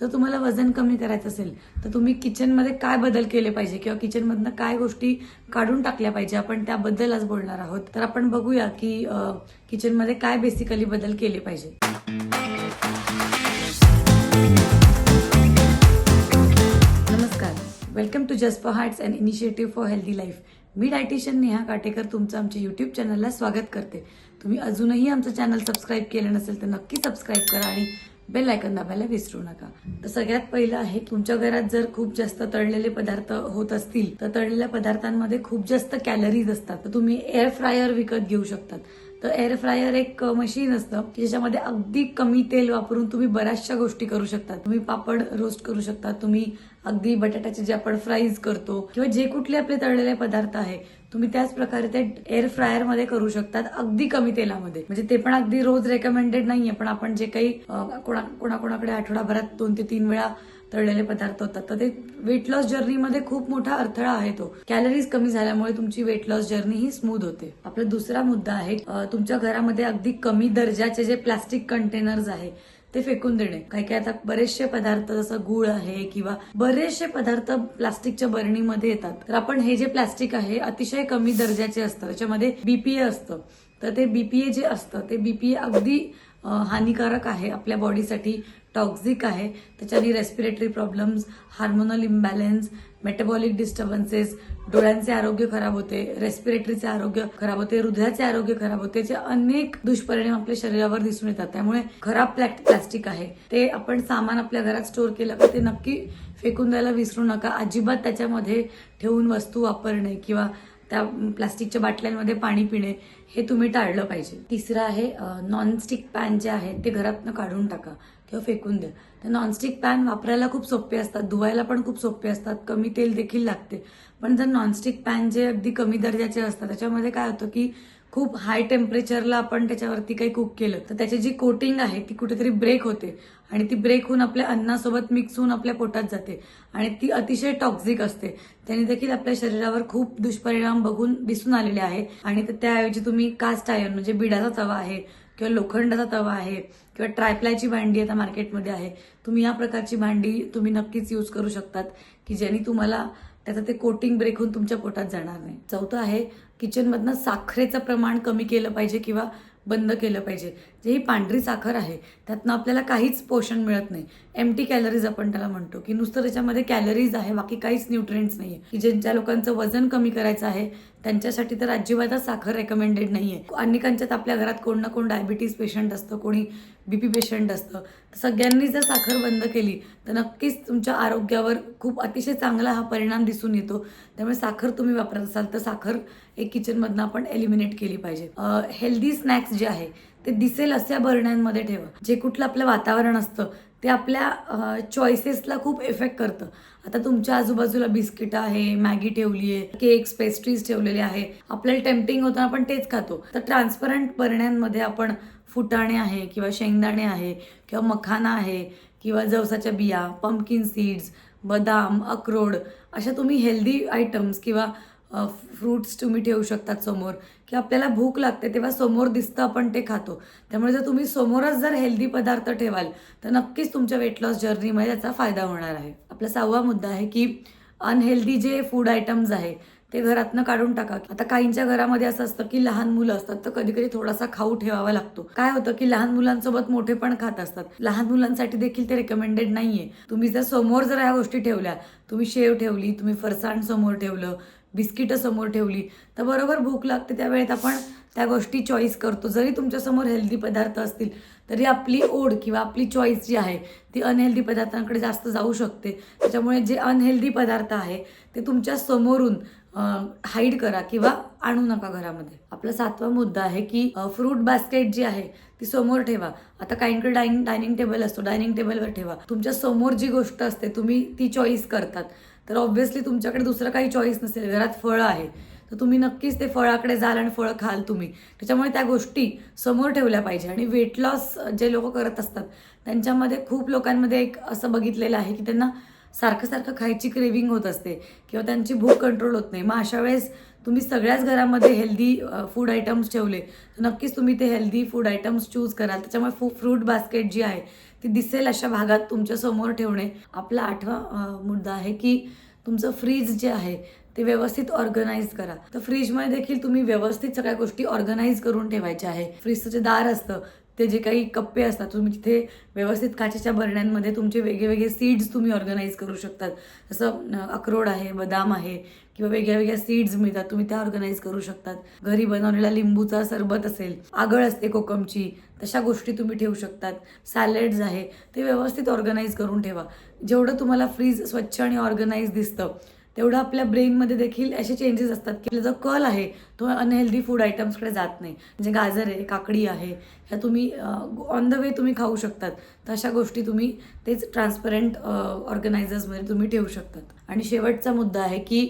जर तुम्हाला वजन कमी करायचं असेल तर तुम्ही किचनमध्ये काय बदल केले पाहिजे किंवा किचनमधनं काय गोष्टी काढून टाकल्या पाहिजे आपण त्याबद्दल आज बोलणार आहोत. तर आपण बघूया की किचनमध्ये काय बेसिकली बदल केले पाहिजे. नमस्कार. Welcome to just for hearts and initiative for healthy life me dietitian Neha Katekar तुमचं आमच्या युट्यूब चॅनलला स्वागत करते. तुम्ही अजूनही आमचं चॅनल सबस्क्राईब केलं नसेल तर नक्की सबस्क्राईब करा आणि बेल आयकन दाबायला विसरू नका. तर सगळ्यात पहिलं आहे तुमच्या घरात जर खूप जास्त तळलेले पदार्थ होत असतील तर तळलेल्या पदार्थांमध्ये खूप जास्त कॅलरीज असतात. तर तुम्ही एअर फ्रायर विकत घेऊ शकतात. तर एअर फ्रायर एक मशीन असतं की ज्याच्यामध्ये अगदी कमी तेल वापरून तुम्ही बऱ्याचशा गोष्टी करू शकता तुम्ही पापड रोस्ट करू शकता तुम्ही अगदी बटाट्याचे जे आपण फ्राईज करतो किंवा जे कुठले आपले तळलेले पदार्थ आहे तुम्ही त्याच प्रकारे ते एअर फ्रायरमध्ये करू शकतात अगदी कमी तेलामध्ये. म्हणजे ते पण अगदी रोज रेकमेंडेड नाहीये पण आपण जे काही कोणाकोणाकडे आठवडाभरात दोन ते तीन वेळा तळलेले पदार्थ होतात तर ते वेट लॉस जर्नीमध्ये खूप मोठा अडथळा आहे तो. कॅलरीज कमी झाल्यामुळे तुमची वेट लॉस जर्नी ही स्मूथ होते. आपला दुसरा मुद्दा आहे तुमच्या घरामध्ये अगदी कमी दर्जाचे जे प्लास्टिक कंटेनर्स आहे ते फेकून देणे. काही काही आता बरेचसे पदार्थ जसं गुळ आहे किंवा बरेचसे पदार्थ प्लास्टिकच्या बरणीमध्ये येतात. तर आपण हे जे प्लास्टिक आहे अतिशय कमी दर्जाचे असतं. त्याच्यामध्ये बीपीए असतं. तर ते बीपीए जे असतं ते बीपीए अगदी हानिकारक आहे आपल्या बॉडीसाठी टॉक्झिक आहे. त्याच्याने respiratory problems hormonal imbalance metabolic disturbances डोळ्यांचे आरोग्य खराब होते रेस्पिरेटरीचे आरोग्य खराब होते हृदयाचे आरोग्य खराब होते जे अनेक दुष्परिणाम आपल्या शरीरावर दिसून येतात. त्यामुळे खराब प्लॅ- प्लास्टिक आहे. ते आपण सामान आपल्या घरात स्टोअर केलं का ते नक्की फेकून द्यायला विसरू नका. अजिबात त्याच्यामध्ये ठेवून वस्तू वापरणे किंवा त्या प्लास्टिकच्या बाटल्यांमध्ये पाणी पिणे हे तुम्ही टाळलं पाहिजे. तिसरं आहे नॉनस्टिक पॅन जे आहेत ते घरातनं काढून टाका किंवा फेकून द्या. तर नॉनस्टिक पॅन वापरायला खूप सोपे असतात धुवायला पण खूप सोपे असतात कमी तेल देखील लागते. पण जर नॉनस्टिक पॅन जे अगदी कमी दर्जाचे असतात त्याच्यामध्ये काय होतं की खूप हाय टेम्परेचरला आपण त्याच्यावरती काही कुक केलं तर त्याची जी कोटिंग आहे ती कुठेतरी ब्रेक होते. आणि ती ब्रेक होऊन आपल्या अन्नासोबत मिक्स होऊन आपल्या पोटात जाते. आणि ती अतिशय टॉक्झिक असते. त्याने देखील आपल्या शरीरावर खूप दुष्परिणाम बघून दिसून आलेले आहे. आणि तर त्याऐवजी तुम्ही कास्ट आयर्न म्हणजे बिडाचा तवा आहे किंवा लोखंडाचा तवा आहे किंवा ट्रायप्लायची भांडी आता मार्केटमध्ये आहे. तुम्ही या प्रकारची भांडी तुम्ही नक्कीच यूज करू शकतात की ज्यांनी तुम्हाला त्याचं ते कोटिंग ब्रेक होऊन तुमच्या पोटात जाणार नाही. चौथं आहे किचनमधनं साखरेचं प्रमाण कमी केलं पाहिजे किंवा बंद केलं पाहिजे. जे ही पांढरी साखर आहे त्यातनं आपल्याला काहीच पोषण मिळत नाही. एमटी कॅलरीज आपण त्याला म्हणतो. की नुसतं त्याच्यामध्ये कॅलरीज आहे बाकी काहीच न्यूट्रिएंट्स नाही आहे की ज्यांच्या लोकांचं वजन कमी करायचं आहे त्यांच्यासाठी तर अजिबातच साखर रेकमेंडेड नाही आहे अनेकांच्यात आपल्या घरात कोण ना कोण डायबिटीज पेशंट असतं कोणी बीपी पेशंट असतं. सगळ्यांनी जर साखर बंद केली तर नक्कीच तुमच्या आरोग्यावर खूप अतिशय चांगला हा परिणाम दिसून येतो. त्यामुळे साखर तुम्ही वापरत असाल तर साखर एक किचनमधनं आपण एलिमिनेट केली पाहिजे. हेल्दी स्नॅक्स जे आहे ते दिसेल अशा बरण्यांमध्ये ठेवा. जे कुठलं आपलं वातावरण असतं ते आपल्या चॉईसेसला खूप इफेक्ट करतं. आता तुमच्या आजूबाजूला बिस्किट आहे मॅगी ठेवली आहे केक्स पेस्ट्रीज ठेवलेले आहे. आपल्याला टेम्पटिंग होतं आपण तेच खातो. तर ट्रान्सपरंट बरण्यांमध्ये आपण फुटाणे आहे किंवा शेंगदाणे आहे किंवा मखाना आहे किंवा जवसाच्या बिया पंपकिन सीड्स बदाम अक्रोड अशा तुम्ही हेल्दी आयटम्स किंवा फ्रूट्स तुम्ही ठेवू शकतात समोर. की आपल्याला भूक लागते तेव्हा समोर दिसतं आपण ते खातो. त्यामुळे जर तुम्ही समोरच जर हेल्दी पदार्थ ठेवाल तर नक्कीच तुमच्या वेट लॉस जर्नीमध्ये त्याचा फायदा होणार आहे. आपला सहावा मुद्दा आहे की अनहेल्दी जे फूड आयटम्स आहे ते घरातनं काढून टाका. आता काहींच्या घरामध्ये असं असतं की लहान मुलं असतात तर कधी कधी थोडासा खाऊ ठेवावा लागतो. काय होतं की लहान मुलांसोबत मोठे पण खात असतात. लहान मुलांसाठी देखील ते रेकमेंडेड नाहीये. तुम्ही जर समोर जर ह्या गोष्टी ठेवल्या तुम्ही शेव ठेवली तुम्ही फरसाण समोर ठेवलं बिस्किटं समोर ठेवली. तर बरोबर भूक लागते त्यावेळेत आपण त्या गोष्टी चॉईस करतो. जरी तुमच्यासमोर हेल्दी पदार्थ असतील तरी आपली ओढ किंवा आपली चॉईस जी आहे ती अनहेल्दी पदार्थांकडे जास्त जाऊ शकते. त्याच्यामुळे जे अनहेल्दी पदार्थ आहे ते तुमच्या समोरून हाईड करा किंवा आणू नका घरामध्ये. आपला सातवा मुद्दा आहे की फ्रूट बास्केट जी आहे ती समोर ठेवा. आता काहींकडे डायनिंग डायनिंग टेबल असतो. डायनिंग टेबलवर ठेवा. तुमच्यासमोर जी गोष्ट असते तुम्ही ती चॉईस करतात. तर ऑब्व्हियसली तुमच्याकडे दुसरं काही चॉईस नसेल. घरात फळं आहे. तर तुम्ही नक्कीच ते फळाकडे जाल आणि फळं खाल तुम्ही. त्याच्यामुळे त्या गोष्टी समोर ठेवल्या पाहिजे. आणि वेट लॉस जे लोक करत असतात त्यांच्यामध्ये खूप लोकांमध्ये एक असं बघितलेलं आहे की त्यांना सारखं सारखं खायची क्रेविंग होत असते किंवा त्यांची भूक कंट्रोल होत नाही. मग अशा वेळेस तुम्ही सगळ्याच घरामध्ये हेल्दी फूड आयटम्स ठेवले. तर नक्कीच तुम्ही ते हेल्दी फूड आयटम्स चूज कराल. त्याच्यामुळे फू फ्रूट बास्केट जी आहे ती दिसेल अशा भागात तुमच्यासमोर ठेवणे. आपला आठवा मुद्दा आहे की तुमचं फ्रीज जे आहे ते व्यवस्थित ऑर्गनाईज करा. तर फ्रीजमध्ये देखील तुम्ही व्यवस्थित सगळ्या गोष्टी ऑर्गनाईज करून ठेवायच्या आहे. फ्रीजचं जे दार असतं ते जे काही कप्पे असतात तुम्ही तिथे व्यवस्थित काचेच्या बरण्यांमध्ये तुमचे वेगळे सीड्स तुम्ही ऑर्गनाईज करू शकतात. जसं अक्रोड आहे बदाम आहे किंवा वेगळ्या वेगळ्या सीड्स मिळतात तुम्ही त्या ऑर्गनाईज करू शकतात. घरी बनवलेला लिंबूचा सरबत असेल आगळ असते कोकमची तशा गोष्टी तुम्ही ठेवू शकतात. सॅलेड्स आहे ते व्यवस्थित ऑर्गनाईज करून ठेवा. जेवढं तुम्हाला फ्रीज स्वच्छ आणि ऑर्गनाईज दिसतं तेवढं आपल्या ब्रेनमध्ये देखील असे चेंजेस असतात की आपला जो कल आहे तो अनहेल्दी फूड आयटम्सकडे जात नाही. म्हणजे गाजर आहे काकडी आहे ह्या तुम्ही ऑन द वे तुम्ही खाऊ शकतात. तर अशा गोष्टी तुम्ही तेच ट्रान्सपरंट ऑर्गनायझर्समध्ये तुम्ही ठेवू शकतात. आणि शेवटचा मुद्दा आहे की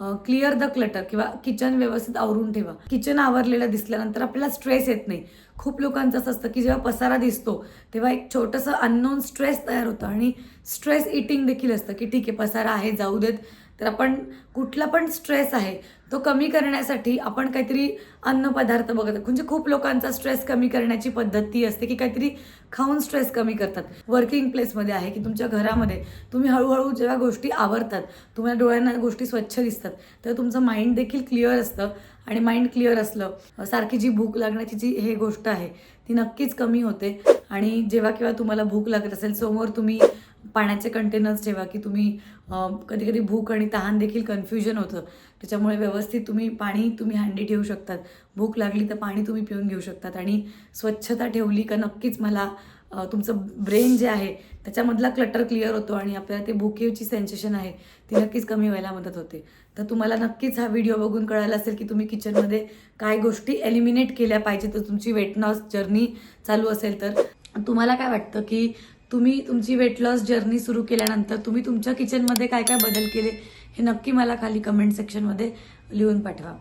क्लिअर द क्लटर किंवा किचन व्यवस्थित आवरून ठेवा. किचन आवरलेलं दिसल्यानंतर आपल्याला स्ट्रेस येत नाही. खूप लोकांचं असं असतं की जेव्हा पसारा दिसतो तेव्हा एक छोटंसं अननोन स्ट्रेस तयार होतं. आणि स्ट्रेस इटिंग देखील असतं की ठीक आहे पसारा आहे जाऊ देत. तर आपण कुठला पण स्ट्रेस आहे तो कमी करण्यासाठी आपण काहीतरी अन्नपदार्थ बघत म्हणजे खूप लोकांचा स्ट्रेस कमी करण्याची पद्धत ती असते की काहीतरी खाऊन स्ट्रेस कमी करतात. वर्किंग प्लेसमध्ये आहे की तुमच्या घरामध्ये तुम्ही हळूहळू जेव्हा गोष्टी आवरतात तुम्हाला डोळ्यांना गोष्टी स्वच्छ दिसतात तर तुमचं माइंड देखील क्लिअर असतं. आणि माइंड क्लिअर असलं सारखी जी भूक लागण्याची जी हे गोष्ट आहे ती नक्कीच कमी होते. आणि जेव्हा केव्हा तुम्हाला भूक लागत असेल समोर तुम्ही पाण्याचे कंटेनर्स ठेवा की तुम्ही कधी कधी भूक आणि तहान देखील कन्फ्युजन होतं. त्याच्यामुळे व्यवस्थित तुम्ही पाणी तुम्ही हँडी ठेवू शकतात. भूक लागली तर पाणी तुम्ही पिऊन घेऊ शकतात. आणि स्वच्छता ठेवली का नक्कीच मला तुमचं ब्रेन जे आहे त्याच्यामधला क्लटर क्लिअर होतो आणि आपल्याला ते भुकेची सेन्सेशन आहे ती नक्कीच कमी व्हायला मदत होते. तर तुम्हाला नक्कीच हा व्हिडिओ बघून कळायला असेल की तुम्ही किचनमध्ये काय गोष्टी एलिमिनेट केल्या पाहिजे तर तुमची वेट लॉस जर्नी चालू असेल. तर तुम्हाला काय वाटतं की तुम्ही तुमची वेट लॉस जर्नी सुरू केल्यानंतर तुम्ही तुमच्या किचनमध्ये काय काय बदल केले हे नक्की मला खाली कमेंट सेक्शनमध्ये लिहून पाठवा.